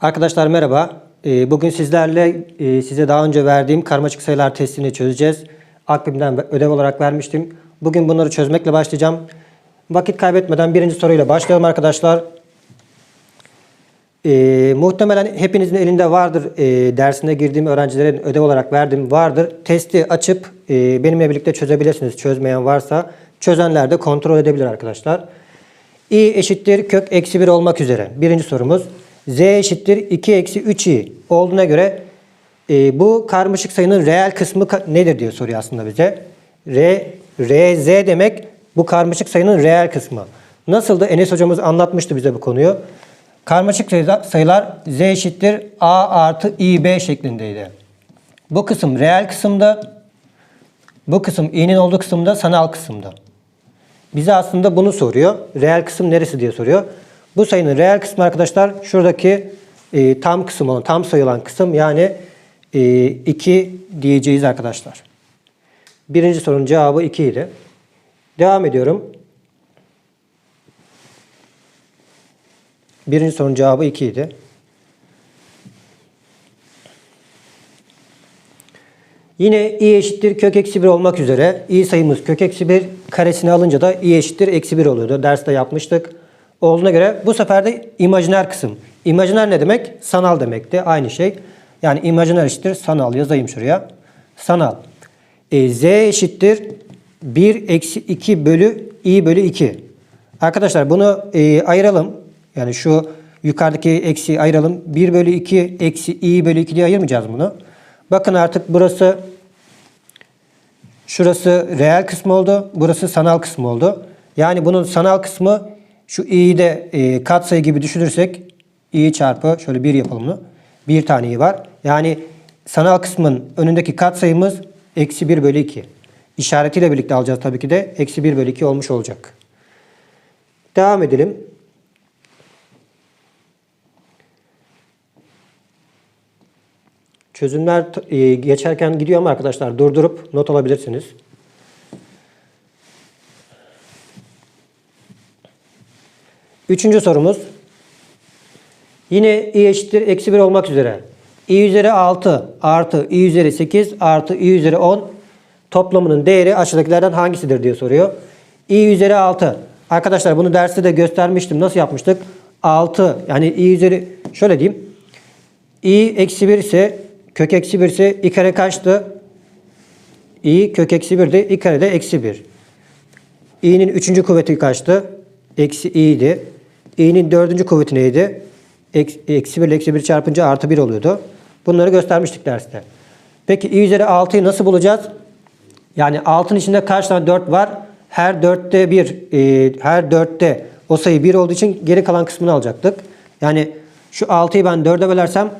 Arkadaşlar merhaba. Ee, Bugün sizlerle e, size daha önce verdiğim karmaşık sayılar testini çözeceğiz. Akbim'den ödev olarak vermiştim. Bugün bunları çözmekle başlayacağım. Vakit kaybetmeden birinci soruyla başlayalım arkadaşlar. Ee, muhtemelen hepinizin elinde vardır. Ee, dersine girdiğim öğrencilerin ödev olarak verdiğim vardır. Testi açıp e, benimle birlikte çözebilirsiniz. Çözmeyen varsa çözenler de kontrol edebilir arkadaşlar. i eşittir kök eksi 1 olmak üzere. Birinci sorumuz. Z eşittir 2 eksi 3i olduğuna göre e, bu karmaşık sayının reel kısmı ka- nedir diye soruyor aslında bize. R, rz demek bu karmaşık sayının reel kısmı. Nasıl da Enes hocamız anlatmıştı bize bu konuyu. Karmaşık sayılar z eşittir a artı ib şeklindeydi. Bu kısım reel kısımda, bu kısım i'nin olduğu kısımda sanal kısımda. Bize aslında bunu soruyor. Reel kısım neresi diye soruyor. Bu sayının reel kısmı arkadaşlar şuradaki e, tam kısım olan, tam sayılan kısım yani 2 diyeceğiz arkadaşlar. Birinci sorunun cevabı 2 idi. Devam ediyorum. Birinci sorunun cevabı 2 idi. Yine i eşittir kök eksi 1 olmak üzere i sayımız kök eksi 1 karesini alınca da i eşittir eksi 1 oluyordu. Derste yapmıştık. Olduğuna göre bu sefer de imajiner kısım. İmajiner ne demek? Sanal demekti. Aynı şey. Yani imajiner eşittir sanal. Yazayım şuraya. Sanal. E, z eşittir 1 eksi 2 bölü i bölü 2. Arkadaşlar bunu e, ayıralım. Yani şu yukarıdaki eksi ayıralım. 1 bölü 2 eksi i bölü 2 diye ayırmayacağız bunu. Bakın artık burası şurası reel kısmı oldu. Burası sanal kısmı oldu. Yani bunun sanal kısmı şu i'yi de e, katsayı gibi düşünürsek i çarpı şöyle 1 yapalım bunu. Bir tane i var. Yani sanal kısmın önündeki katsayımız eksi 1 bölü 2. İşaretiyle birlikte alacağız tabii ki de. Eksi 1 bölü 2 olmuş olacak. Devam edelim. Çözümler e, geçerken gidiyor ama arkadaşlar durdurup not alabilirsiniz. Üçüncü sorumuz. Yine i eşittir eksi 1 olmak üzere. i üzeri 6 artı i üzeri 8 artı i üzeri 10 toplamının değeri aşağıdakilerden hangisidir diye soruyor. i üzeri 6. Arkadaşlar bunu derste de göstermiştim. Nasıl yapmıştık? 6 yani i üzeri şöyle diyeyim. i eksi 1 ise kök eksi 1 ise i kare kaçtı? i kök eksi 1 de i kare de eksi 1. i'nin üçüncü kuvveti kaçtı? Eksi i idi. İ'nin dördüncü kuvveti neydi? Eksi, eksi 1 ile eksi 1 çarpınca artı 1 oluyordu. Bunları göstermiştik derste. Peki i üzeri 6'yı nasıl bulacağız? Yani 6'nın içinde kaç tane 4 var? Her 4'te 1, e, her 4'te o sayı 1 olduğu için geri kalan kısmını alacaktık. Yani şu 6'yı ben 4'e bölersem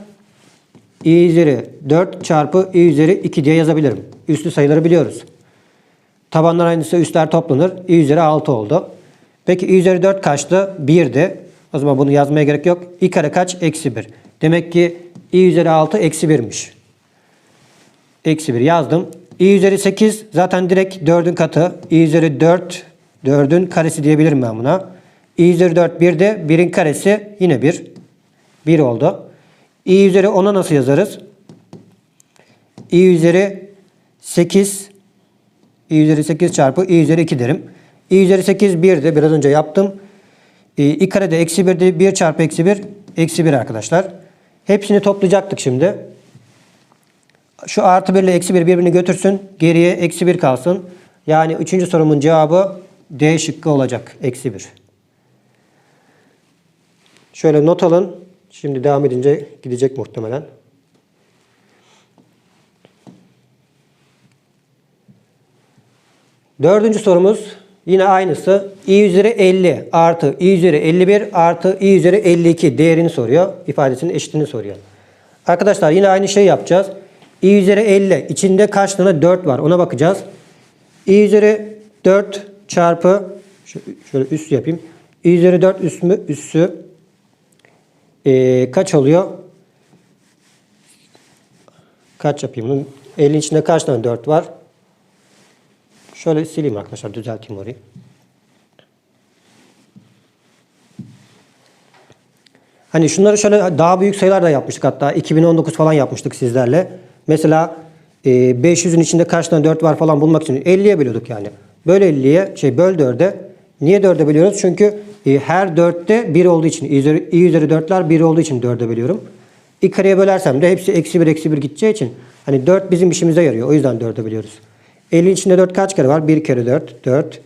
i üzeri 4 çarpı i üzeri 2 diye yazabilirim. Üslü sayıları biliyoruz. Tabanlar aynısı üstler toplanır. i üzeri 6 oldu. Peki i üzeri 4 kaçtı? 1'di. O zaman bunu yazmaya gerek yok. i kare kaç? Eksi 1. Demek ki i üzeri 6 eksi 1'miş. Eksi 1 yazdım. i üzeri 8 zaten direkt 4'ün katı. i üzeri 4 4'ün karesi diyebilirim ben buna. i üzeri 4 1 de 1'in karesi yine 1. 1 oldu. i üzeri 10'a nasıl yazarız? i üzeri 8 i üzeri 8 çarpı i üzeri 2 derim. İ üzeri 8 1'di. Biraz önce yaptım. İ karede eksi 1'di. 1 çarpı eksi 1 eksi 1 arkadaşlar. Hepsini toplayacaktık şimdi. Şu artı 1 ile eksi 1 birbirini götürsün. Geriye eksi 1 kalsın. Yani üçüncü sorumun cevabı D şıkkı olacak. Eksi 1. Şöyle not alın. Şimdi devam edince gidecek muhtemelen. Dördüncü sorumuz yine aynısı. i üzeri 50 artı i üzeri 51 artı i üzeri 52 değerini soruyor. İfadesinin eşitini soruyor. Arkadaşlar yine aynı şey yapacağız. i üzeri 50 içinde kaç tane 4 var ona bakacağız. i üzeri 4 çarpı şöyle üstü yapayım. i üzeri 4 üssü, üssü ee, kaç oluyor? Kaç yapayım? Bunun 50'in içinde kaç tane 4 var? Şöyle sileyim arkadaşlar. Düzelteyim orayı. Hani şunları şöyle daha büyük sayılar da yapmıştık hatta 2019 falan yapmıştık sizlerle. Mesela e, 500'ün içinde kaç tane 4 var falan bulmak için 50'ye bölüyorduk yani. Böl 50'ye şey böl 4'e. Niye 4'e bölüyoruz? Çünkü e, her 4'te 1 olduğu için i üzeri, i üzeri 4'ler 1 olduğu için 4'e bölüyorum. i kareye bölersem de hepsi eksi 1 eksi 1 gideceği için hani 4 bizim işimize yarıyor. O yüzden 4'e bölüyoruz. 50'in içinde 4 kaç kere var? 1 kere 4 4.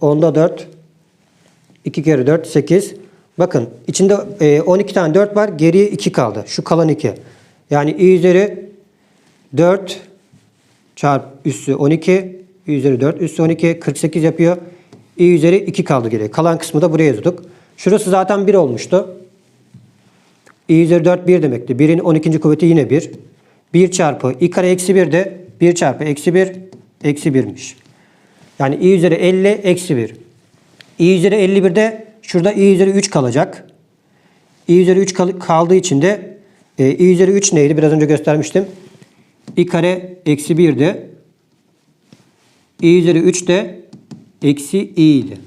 Onda 4 2 kere 4 8. Bakın içinde e, 12 tane 4 var. Geriye 2 kaldı. Şu kalan 2. Yani i üzeri 4 çarp üssü 12. i üzeri 4 üssü 12 48 yapıyor. i üzeri 2 kaldı geriye. Kalan kısmı da buraya yazıyorduk. Şurası zaten 1 olmuştu. i üzeri 4 1 demekti. 1'in 12. kuvveti yine 1. 1 çarpı i kare eksi 1 de 1 çarpı eksi 1 eksi 1'miş. Yani i üzeri 50 eksi 1. i üzeri 51'de şurada i üzeri 3 kalacak. i üzeri 3 kal- kaldığı için de e, i üzeri 3 neydi? Biraz önce göstermiştim. i kare eksi 1 de i üzeri 3 de eksi i idi.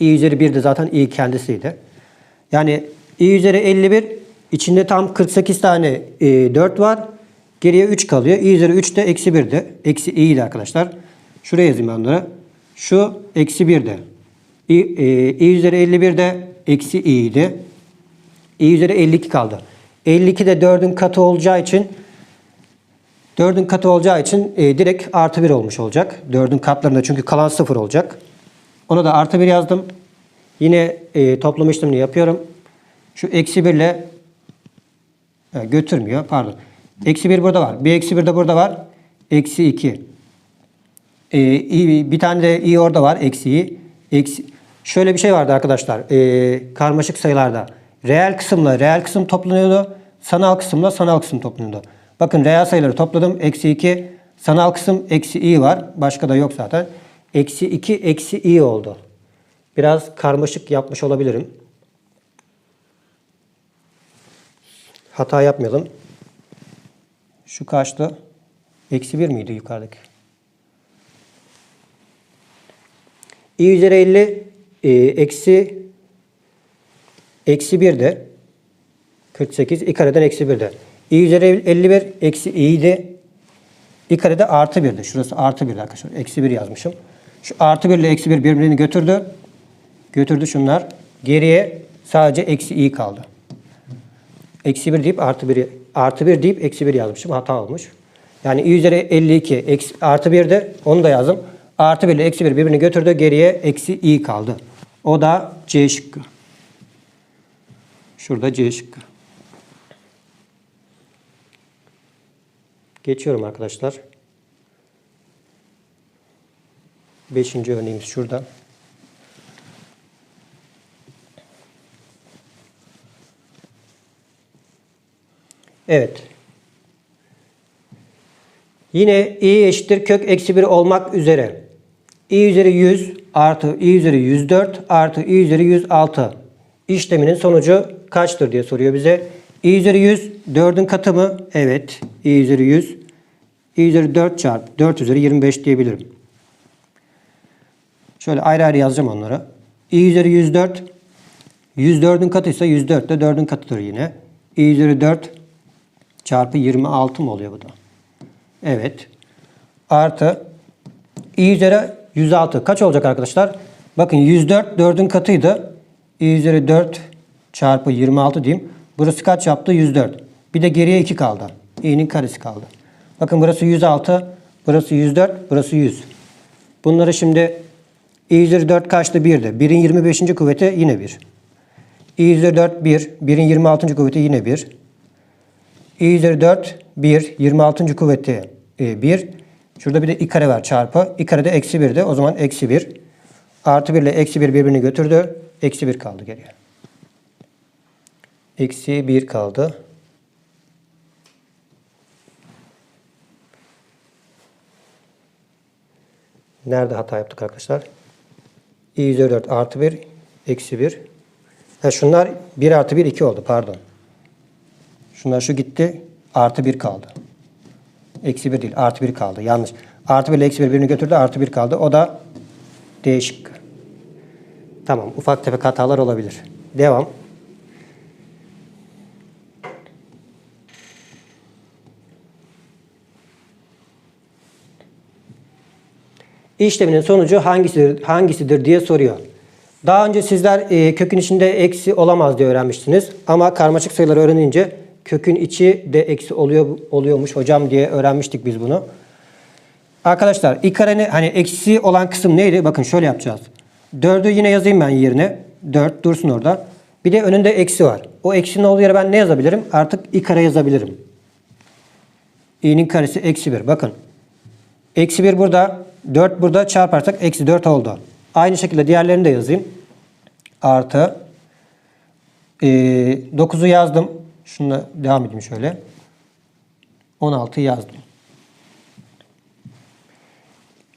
i üzeri 1 de zaten i kendisiydi. Yani i üzeri 51 içinde tam 48 tane e, 4 var. Geriye 3 kalıyor. i üzeri 3 de eksi 1 de. Eksi i idi arkadaşlar. Şuraya yazayım ben onları. Şu eksi 1 de. i, e, i üzeri 51 de eksi i idi. i üzeri 52 kaldı. 52 de 4'ün katı olacağı için 4'ün katı olacağı için e, direkt artı 1 olmuş olacak. 4'ün katlarında çünkü kalan 0 olacak. Ona da artı 1 yazdım. Yine e, toplama işlemini yapıyorum. Şu eksi 1 ile Ha, götürmüyor pardon. Eksi 1 burada var. Bir eksi 1 de burada var. Eksi 2. Ee, bir tane de i orada var. Eksi i. Eksi. Şöyle bir şey vardı arkadaşlar. Ee, karmaşık sayılarda. Reel kısımla reel kısım toplanıyordu. Sanal kısımla sanal kısım toplanıyordu. Bakın reel sayıları topladım. Eksi 2. Sanal kısım eksi i var. Başka da yok zaten. Eksi 2 eksi i oldu. Biraz karmaşık yapmış olabilirim. Hata yapmayalım. Şu kaçtı? Eksi 1 miydi yukarıdaki? i üzeri 50 e, eksi eksi 1 de 48 i kareden eksi 1 de. i üzeri 51 eksi i idi. i karede artı 1'di. Şurası artı 1 arkadaşlar. Eksi 1 yazmışım. Şu artı 1 ile eksi 1 birbirini götürdü. Götürdü şunlar. Geriye sadece eksi i kaldı. Eksi 1 deyip artı 1 artı 1 deyip eksi 1 yazmışım. Hata olmuş. Yani i üzeri 52 eksi, artı 1 de onu da yazdım. Artı 1 ile eksi 1 birbirini götürdü. Geriye eksi i kaldı. O da C şıkkı. Şurada C şıkkı. Geçiyorum arkadaşlar. Beşinci örneğimiz şurada. Evet. Yine i eşittir kök eksi 1 olmak üzere. i üzeri 100 artı i üzeri 104 artı i üzeri 106 işleminin sonucu kaçtır diye soruyor bize. i üzeri 100 4'ün katı mı? Evet. i üzeri 100. i üzeri 4 çarpı 4 üzeri 25 diyebilirim. Şöyle ayrı ayrı yazacağım onlara. i üzeri 104 104'ün katıysa 104 de 4'ün katıdır yine. i üzeri 4 çarpı 26 mı oluyor bu da? Evet. Artı i üzeri 106 kaç olacak arkadaşlar? Bakın 104 4'ün katıydı. i üzeri 4 çarpı 26 diyeyim. Burası kaç yaptı? 104. Bir de geriye 2 kaldı. i'nin karesi kaldı. Bakın burası 106, burası 104, burası 100. Bunları şimdi i üzeri 4 kaçtı? 1'di. 1'in 25. kuvveti yine 1. i üzeri 4 1, 1'in 26. kuvveti yine 1. i üzeri 4 1 26. kuvveti e, 1. Şurada bir de i kare var çarpı. i kare de eksi 1 de o zaman eksi 1. Artı 1 ile eksi 1 birbirini götürdü. Eksi 1 kaldı geriye. Eksi 1 kaldı. Nerede hata yaptık arkadaşlar? i üzeri 4 artı 1 eksi 1. Ha, şunlar 1 artı 1 2 oldu pardon. Şunlar şu gitti. Artı 1 kaldı. Eksi 1 değil. Artı 1 kaldı. Yanlış. Artı 1 ile eksi 1 birini götürdü. Artı 1 kaldı. O da değişik. Tamam. Ufak tefek hatalar olabilir. Devam. işleminin sonucu hangisidir, hangisidir diye soruyor. Daha önce sizler e, kökün içinde eksi olamaz diye öğrenmiştiniz. Ama karmaşık sayıları öğrenince kökün içi de eksi oluyor oluyormuş hocam diye öğrenmiştik biz bunu. Arkadaşlar i karenin hani eksi olan kısım neydi? Bakın şöyle yapacağız. 4'ü yine yazayım ben yerine. 4 dursun orada. Bir de önünde eksi var. O eksinin olduğu yere ben ne yazabilirim? Artık i kare yazabilirim. i'nin karesi eksi 1. Bakın. Eksi 1 burada. 4 burada çarparsak eksi 4 oldu. Aynı şekilde diğerlerini de yazayım. Artı. Ee, 9'u yazdım. Şununla devam edeyim şöyle. 16 yazdım.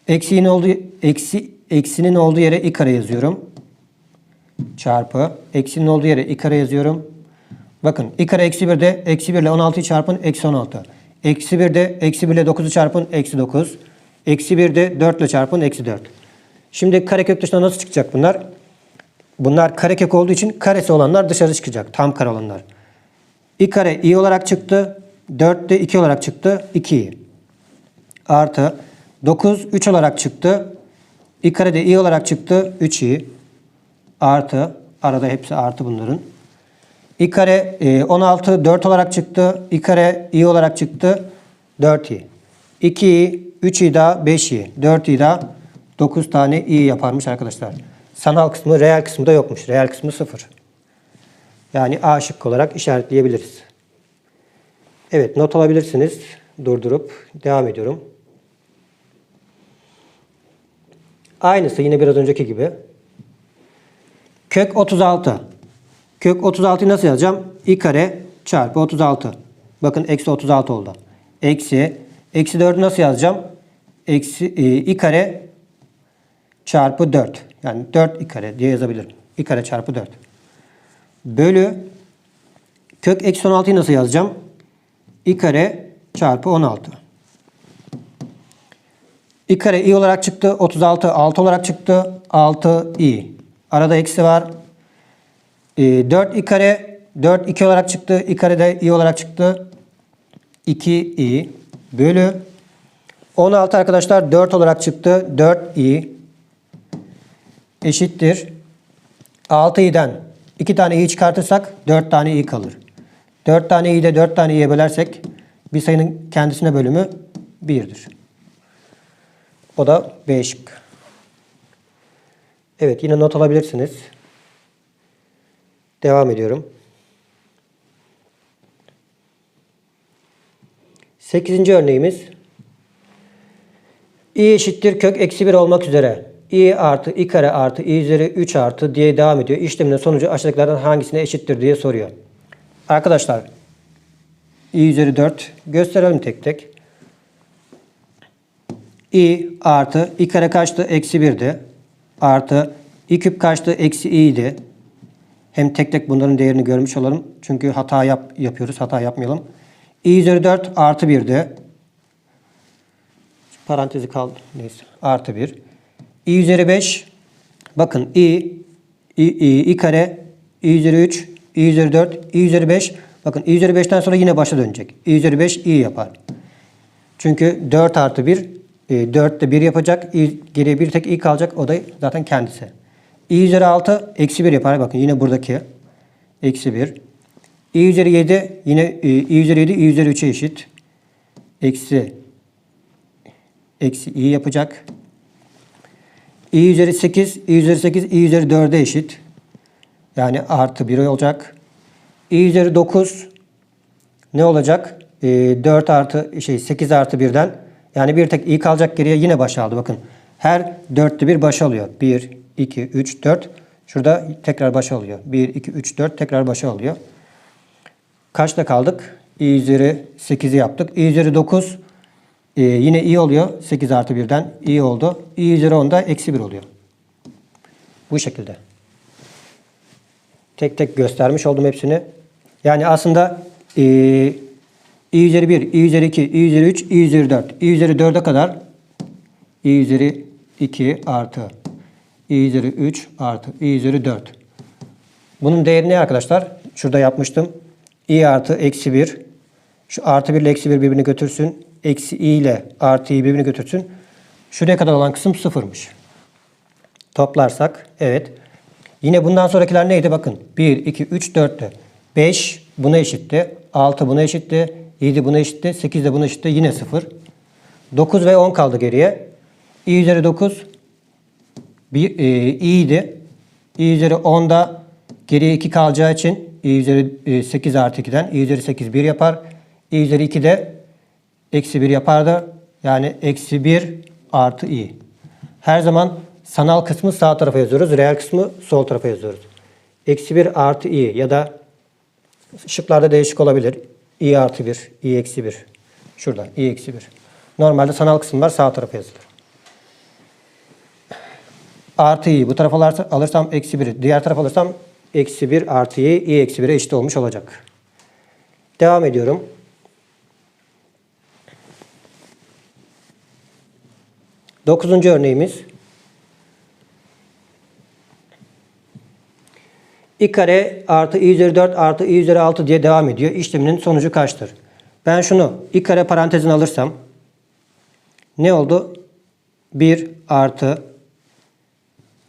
Eksiğin olduğu, eksi, eksinin olduğu yere i kare yazıyorum. Çarpı. Eksinin olduğu yere i kare yazıyorum. Bakın i kare eksi 1'de eksi 1 ile 16'yı çarpın eksi 16. Eksi 1'de eksi 1 ile 9'u çarpın eksi 9. Eksi 1'de 4 ile çarpın eksi 4. Şimdi karekök dışına nasıl çıkacak bunlar? Bunlar karekök olduğu için karesi olanlar dışarı çıkacak. Tam kare olanlar. İ kare i olarak çıktı. 4 de 2 olarak çıktı. 2i. Artı 9 3 olarak çıktı. i kare de i olarak çıktı. 3i. Artı arada hepsi artı bunların. i kare e, 16 4 olarak çıktı. i kare i olarak çıktı. 4i. 2i 3i daha 5i. 4i daha 9 tane i yaparmış arkadaşlar. Sanal kısmı reel kısmı da yokmuş. Reel kısmı 0. Yani A şıkkı olarak işaretleyebiliriz. Evet not alabilirsiniz. Durdurup devam ediyorum. Aynısı yine biraz önceki gibi. Kök 36. Kök 36'yı nasıl yazacağım? i kare çarpı 36. Bakın eksi 36 oldu. Eksi. Eksi 4'ü nasıl yazacağım? Eksi e, i kare çarpı 4. Yani 4 i kare diye yazabilirim. i kare çarpı 4. Bölü kök eksi 16'yı nasıl yazacağım? i kare çarpı 16. i kare i olarak çıktı. 36 6 olarak çıktı. 6 i. Arada eksi var. E, 4 i kare 4 2 olarak çıktı. i kare de i olarak çıktı. 2 i bölü 16 arkadaşlar 4 olarak çıktı. 4 i eşittir. 6i'den 2 tane i çıkartırsak 4 tane i kalır. 4 tane i de 4 tane i'ye bölersek bir sayının kendisine bölümü 1'dir. O da B. Evet yine not alabilirsiniz. Devam ediyorum. 8. örneğimiz i eşittir kök eksi 1 olmak üzere i artı i kare artı i üzeri 3 artı diye devam ediyor. İşleminin sonucu aşağıdakilerden hangisine eşittir diye soruyor. Arkadaşlar i üzeri 4 gösterelim tek tek. i artı i kare kaçtı? Eksi 1'di. Artı i küp kaçtı? Eksi i'ydi. Hem tek tek bunların değerini görmüş olalım. Çünkü hata yap, yapıyoruz. Hata yapmayalım. i üzeri 4 artı 1'di. Parantezi kaldı. Neyse. Artı 1. i üzeri 5. Bakın i, i, i, i kare, i üzeri 3, i üzeri 4, i üzeri 5. Bakın i üzeri 5'ten sonra yine başa dönecek. i üzeri 5 i yapar. Çünkü 4 artı 1, e, 4 de 1 yapacak. I, geriye bir tek i kalacak. O da zaten kendisi. i üzeri 6 eksi 1 yapar. Bakın yine buradaki eksi 1. i üzeri 7 yine e, i üzeri 7 i üzeri 3'e eşit. Eksi eksi i yapacak. İ üzeri 8, i üzeri 8, i üzeri 4'e eşit. Yani artı 1 olacak. i üzeri 9 ne olacak? E, 4 artı şey 8 artı 1'den yani bir tek i kalacak geriye yine başa aldı. Bakın her 4'te bir başa alıyor. 1, 2, 3, 4. Şurada tekrar başa alıyor. 1, 2, 3, 4 tekrar başa alıyor. Kaçta kaldık? i üzeri 8'i yaptık. i üzeri 9 ee, yine i oluyor. 8 artı 1'den i oldu. i üzeri 10'da eksi 1 oluyor. Bu şekilde. Tek tek göstermiş oldum hepsini. Yani aslında e, i üzeri 1, i üzeri 2, i üzeri 3, i üzeri 4. i üzeri 4'e kadar i üzeri 2 artı i üzeri 3 artı i üzeri 4. Bunun değeri ne arkadaşlar? Şurada yapmıştım. i artı eksi 1. Şu artı 1 ile eksi 1 birbirini götürsün. Eksi i ile artı i birbirini götürsün. Şuraya kadar olan kısım sıfırmış. Toplarsak evet. Yine bundan sonrakiler neydi? Bakın 1, 2, 3, 4'tü. 5 buna eşitti. 6 buna eşitti. 7 buna eşitti. 8 de buna eşitti. Yine 0. 9 ve 10 kaldı geriye. i üzeri 9 bir, e, i'ydi. i üzeri 10'da geriye 2 kalacağı için i üzeri e, 8 artı 2'den i üzeri 8 1 yapar. i üzeri 2 de eksi 1 yapardı. Yani eksi 1 artı i. Her zaman sanal kısmı sağ tarafa yazıyoruz. Reel kısmı sol tarafa yazıyoruz. Eksi 1 artı i ya da şıklarda değişik olabilir. i artı 1, i eksi 1. Şuradan i eksi 1. Normalde sanal kısımlar sağ tarafa yazılır. Artı i. Bu tarafa alırsa- alırsam eksi 1. Diğer tarafa alırsam eksi 1 artı i, i eksi 1'e eşit olmuş olacak. Devam ediyorum. Dokuzuncu örneğimiz. i kare artı i üzeri 4 artı i üzeri 6 diye devam ediyor. İşleminin sonucu kaçtır? Ben şunu i kare parantezine alırsam ne oldu? 1 artı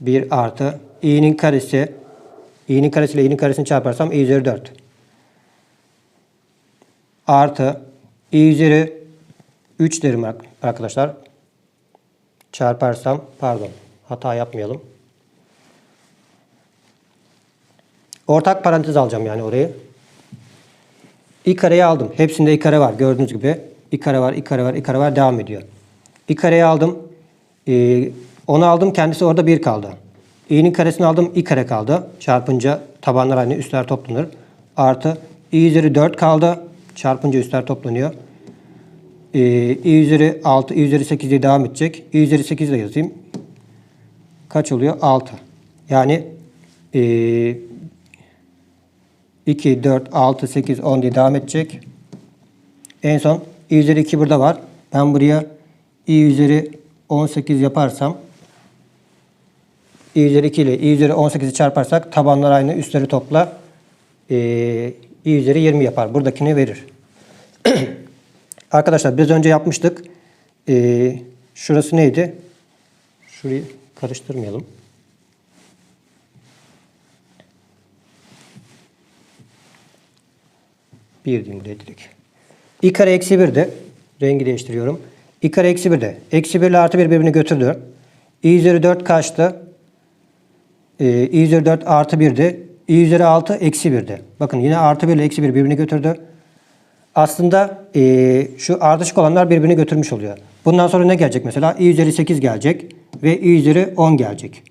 1 artı i'nin karesi i'nin karesiyle i'nin karesini çarparsam i üzeri 4 artı i üzeri 3 derim ar- arkadaşlar. Çarparsam pardon hata yapmayalım. Ortak parantez alacağım yani orayı. i kareyi aldım. Hepsinde i kare var gördüğünüz gibi. i kare var, i kare var, i kare var devam ediyor. i kareyi aldım. Ee, onu aldım kendisi orada 1 kaldı. i'nin karesini aldım i kare kaldı. Çarpınca tabanlar aynı üstler toplanır. Artı i üzeri 4 kaldı. Çarpınca üstler toplanıyor. Ee, i üzeri 6, i üzeri 8 diye devam edecek. i üzeri 8 de yazayım. Kaç oluyor? 6. Yani ee, 2, 4, 6, 8, 10 diye devam edecek. En son i üzeri 2 burada var. Ben buraya i üzeri 18 yaparsam i üzeri 2 ile i üzeri 18'i çarparsak tabanlar aynı üstleri topla ee, i üzeri 20 yapar. Buradakini verir. Arkadaşlar biraz önce yapmıştık. Ee, şurası neydi? Şurayı karıştırmayalım. Bir diyeyim buraya direkt. i kare eksi 1'de rengi değiştiriyorum. i kare eksi 1'de. Eksi 1 ile artı 1 birbirini götürdü. i üzeri 4 kaçtı? Ee, i üzeri 4 artı 1'di. i üzeri 6 eksi 1'di. Bakın yine artı 1 ile eksi 1 birbirini götürdü. Aslında ee, şu ardışık olanlar birbirini götürmüş oluyor. Bundan sonra ne gelecek mesela? i üzeri 8 gelecek ve i üzeri 10 gelecek.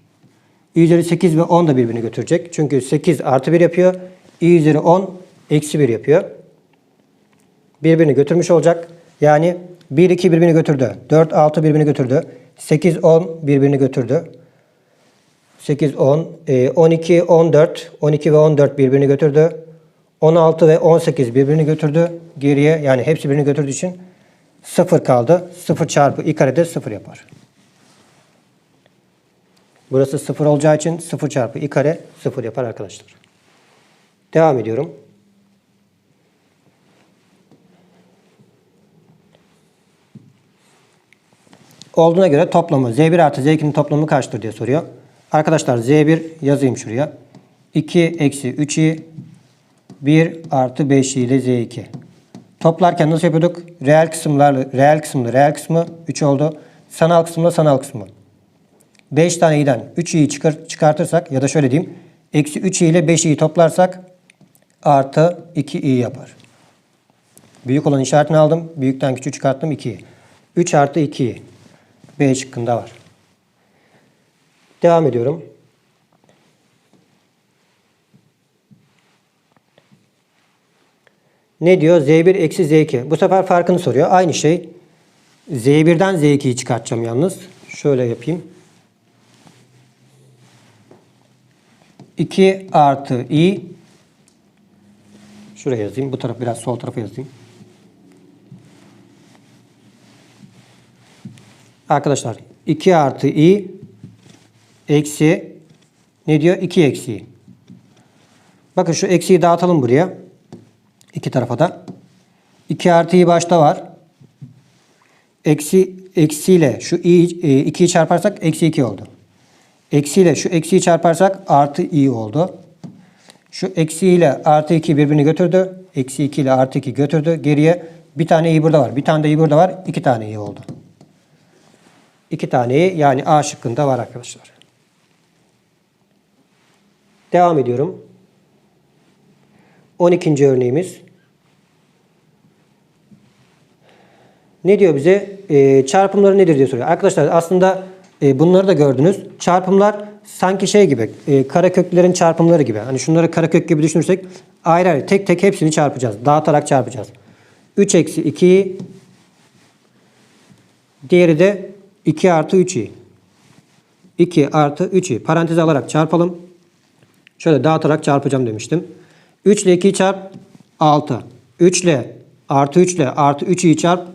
i üzeri 8 ve 10 da birbirini götürecek. Çünkü 8 artı 1 yapıyor. i üzeri 10 eksi 1 yapıyor. Birbirini götürmüş olacak. Yani 1, 2 birbirini götürdü. 4, 6 birbirini götürdü. 8, 10 birbirini götürdü. 8, 10, e, 12, 14, 12 ve 14 birbirini götürdü. 16 ve 18 birbirini götürdü. Geriye yani hepsi birbirini götürdüğü için 0 kaldı. 0 çarpı i karede 0 yapar. Burası 0 olacağı için 0 çarpı i kare 0 yapar arkadaşlar. Devam ediyorum. Olduğuna göre toplamı Z1 artı Z2'nin toplamı kaçtır diye soruyor. Arkadaşlar Z1 yazayım şuraya. 2 eksi 3i 1 artı 5i ile Z2. Toplarken nasıl yapıyorduk? Reel kısımlarla reel kısımlı reel kısmı 3 oldu. Sanal kısımla sanal kısmı. 5 tane i'den 3i'yi çıkar, çıkartırsak ya da şöyle diyeyim. Eksi 3i ile 5i'yi toplarsak artı 2i yapar. Büyük olan işaretini aldım. Büyükten küçük çıkarttım 2'yi. 3 artı 2'yi. B şıkkında var. Devam ediyorum. Ne diyor? Z1 eksi Z2. Bu sefer farkını soruyor. Aynı şey. Z1'den Z2'yi çıkartacağım yalnız. Şöyle yapayım. 2 artı i Şuraya yazayım. Bu taraf biraz sol tarafa yazayım. Arkadaşlar 2 artı i eksi ne diyor? 2 eksi. Bakın şu eksiyi dağıtalım buraya. İki tarafa da. 2 artı i başta var. Eksi eksiyle şu i, e, 2'yi çarparsak eksi 2 oldu. Eksiyle şu eksiyi çarparsak artı i oldu. Şu eksi ile artı 2 birbirini götürdü. Eksi 2 ile artı 2 götürdü. Geriye bir tane i burada var. Bir tane de i burada var. İki tane i oldu. İki tane i yani A şıkkında var arkadaşlar. Devam ediyorum. 12. örneğimiz. Ne diyor bize? Ee, çarpımları nedir diye soruyor. Arkadaşlar aslında e, bunları da gördünüz. Çarpımlar sanki şey gibi, e, kareköklerin çarpımları gibi. Hani şunları karekök gibi düşünürsek ayrı ayrı tek tek hepsini çarpacağız. Dağıtarak çarpacağız. 3 eksi 2'yi diğeri de 2 artı 3'i. 2 artı 3'i paranteze alarak çarpalım. Şöyle dağıtarak çarpacağım demiştim. 3 ile 2'yi çarp 6. 3 ile artı 3 ile artı 3'i çarp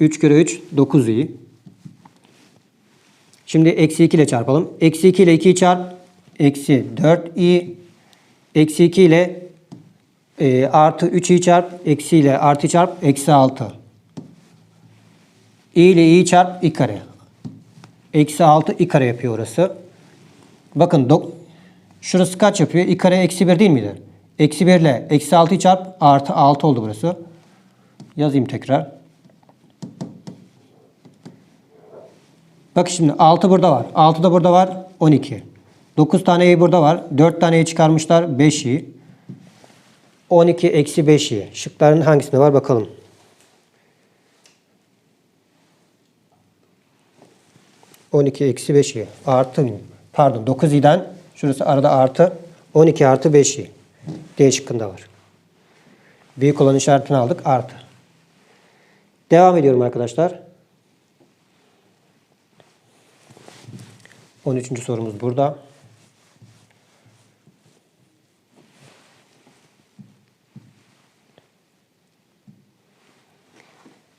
3 kere 3 9 iyi. Şimdi eksi 2 ile çarpalım. Eksi 2 ile 2'yi çarp. Eksi 4 i. Eksi 2 ile e, artı 3'i çarp. Eksi ile artı çarp. Eksi 6. i ile i'yi çarp. i kare. Eksi 6 i kare yapıyor orası. Bakın dok- şurası kaç yapıyor? i kare eksi 1 değil miydi? Eksi 1 ile eksi 6'yı çarp. Artı 6 oldu burası. Yazayım tekrar. Bak şimdi 6 burada var. 6 da burada var. 12. 9 tane i burada var. 4 taneyi çıkarmışlar. 5 i. 12 eksi 5 i. Şıkların hangisinde var bakalım. ...12 eksi 5 i. Artı pardon 9 i'den şurası arada artı 12 artı 5 i. D şıkkında var. Büyük olan işaretini aldık artı. Devam ediyorum arkadaşlar. 13. sorumuz burada.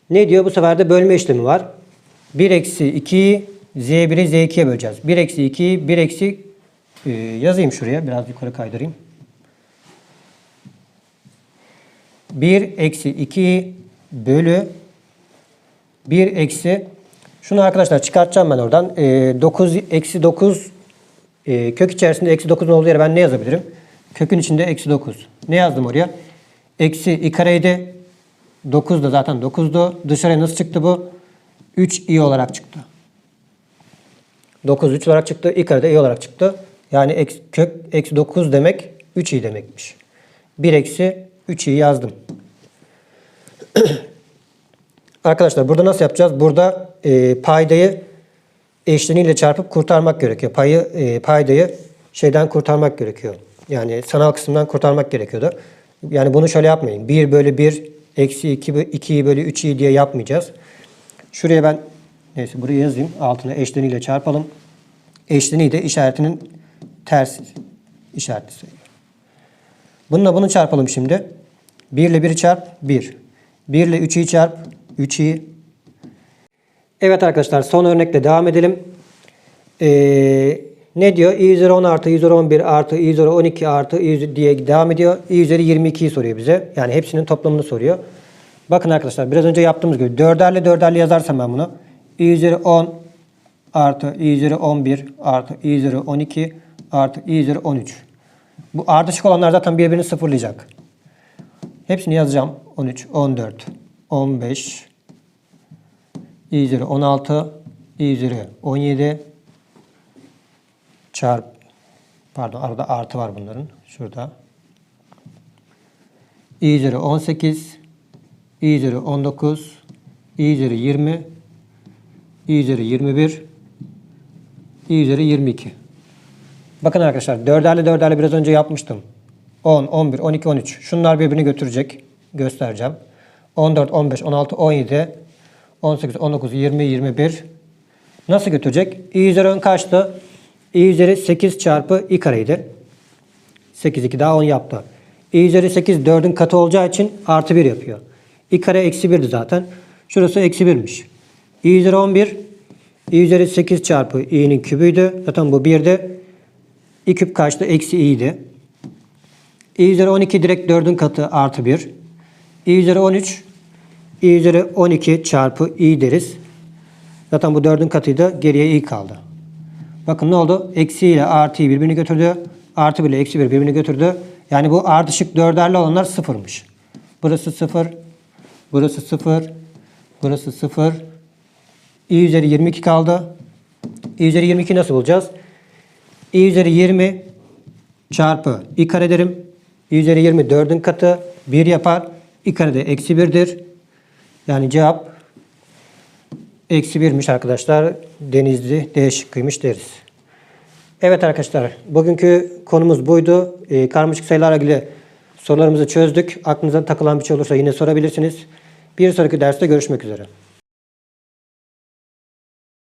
Ne diyor? Bu sefer de bölme işlemi var. 1 eksi 2'yi z1'i z2'ye böleceğiz. 1 eksi 2'yi 1 eksi e, yazayım şuraya. Biraz yukarı kaydırayım. 1 eksi 2 bölü 1 eksi şunu arkadaşlar çıkartacağım ben oradan. E, 9 eksi 9 e, kök içerisinde eksi 9'un olduğu yere ben ne yazabilirim? Kökün içinde eksi 9. Ne yazdım oraya? Eksi i kareydi. 9 da zaten 9'du. Dışarıya nasıl çıktı bu? 3 i olarak çıktı. 9 3 olarak çıktı. i kare de i olarak çıktı. Yani eks, kök eksi 9 demek 3 i demekmiş. 1 eksi 3 i yazdım. Arkadaşlar burada nasıl yapacağız? Burada e, paydayı eşleniyle çarpıp kurtarmak gerekiyor. Payı e, paydayı şeyden kurtarmak gerekiyor. Yani sanal kısımdan kurtarmak gerekiyordu. Yani bunu şöyle yapmayın. 1 bölü 1 eksi 2, 2 bölü 3 diye yapmayacağız. Şuraya ben neyse buraya yazayım. Altına eşleniyle çarpalım. Eşleniği de işaretinin ters işareti sayıyor. Bununla bunu çarpalım şimdi. 1 ile 1'i çarp 1. 1 ile 3'ü çarp 3'i. Evet arkadaşlar son örnekle devam edelim. Ee, ne diyor? i üzeri 10 artı i üzeri 11 artı i üzeri 12 artı i üzeri diye devam ediyor. i üzeri 22'yi soruyor bize. Yani hepsinin toplamını soruyor. Bakın arkadaşlar biraz önce yaptığımız gibi dörderle dörderle yazarsam ben bunu. i üzeri 10 artı i üzeri 11 artı i üzeri 12 artı i üzeri 13. Bu ardışık olanlar zaten birbirini sıfırlayacak. Hepsini yazacağım. 13, 14, 15, i üzeri 16, i üzeri 17 çarp pardon arada artı var bunların. Şurada. i üzeri 18, i üzeri 19, i üzeri 20, i üzeri 21, i üzeri 22. Bakın arkadaşlar dörderli dörderli biraz önce yapmıştım. 10, 11, 12, 13. Şunlar birbirini götürecek. Göstereceğim. 14, 15, 16, 17, 18, 19, 20, 21. Nasıl götürecek? i üzeri 10 kaçtı? i üzeri 8 çarpı i kareydi. 8, 2 daha 10 yaptı. i üzeri 8 4'ün katı olacağı için artı 1 yapıyor. i kare eksi 1'di zaten. Şurası eksi 1'miş. i üzeri 11 i üzeri 8 çarpı i'nin kübüydü. Zaten bu 1'di. i küp kaçtı? Eksi i'ydi. i üzeri 12 direkt 4'ün katı artı 1. i üzeri 13 i üzeri 12 çarpı i deriz. Zaten bu 4'ün katıydı. Geriye i kaldı. Bakın ne oldu? Eksi ile artıyı birbirini götürdü. Artı ile eksi bir birbirini götürdü. Yani bu ardışık dörderli olanlar sıfırmış. Burası sıfır. Burası sıfır. Burası sıfır. i üzeri 22 kaldı. i üzeri 22 nasıl bulacağız? i üzeri 20 çarpı i kare derim. i üzeri 20 4'ün katı 1 yapar. De eksi 1'dir. Yani cevap eksi 1'miş arkadaşlar. Denizli D şıkkıymış deriz. Evet arkadaşlar bugünkü konumuz buydu. Ee, karmaşık sayılarla ilgili sorularımızı çözdük. Aklınıza takılan bir şey olursa yine sorabilirsiniz. Bir sonraki derste görüşmek üzere.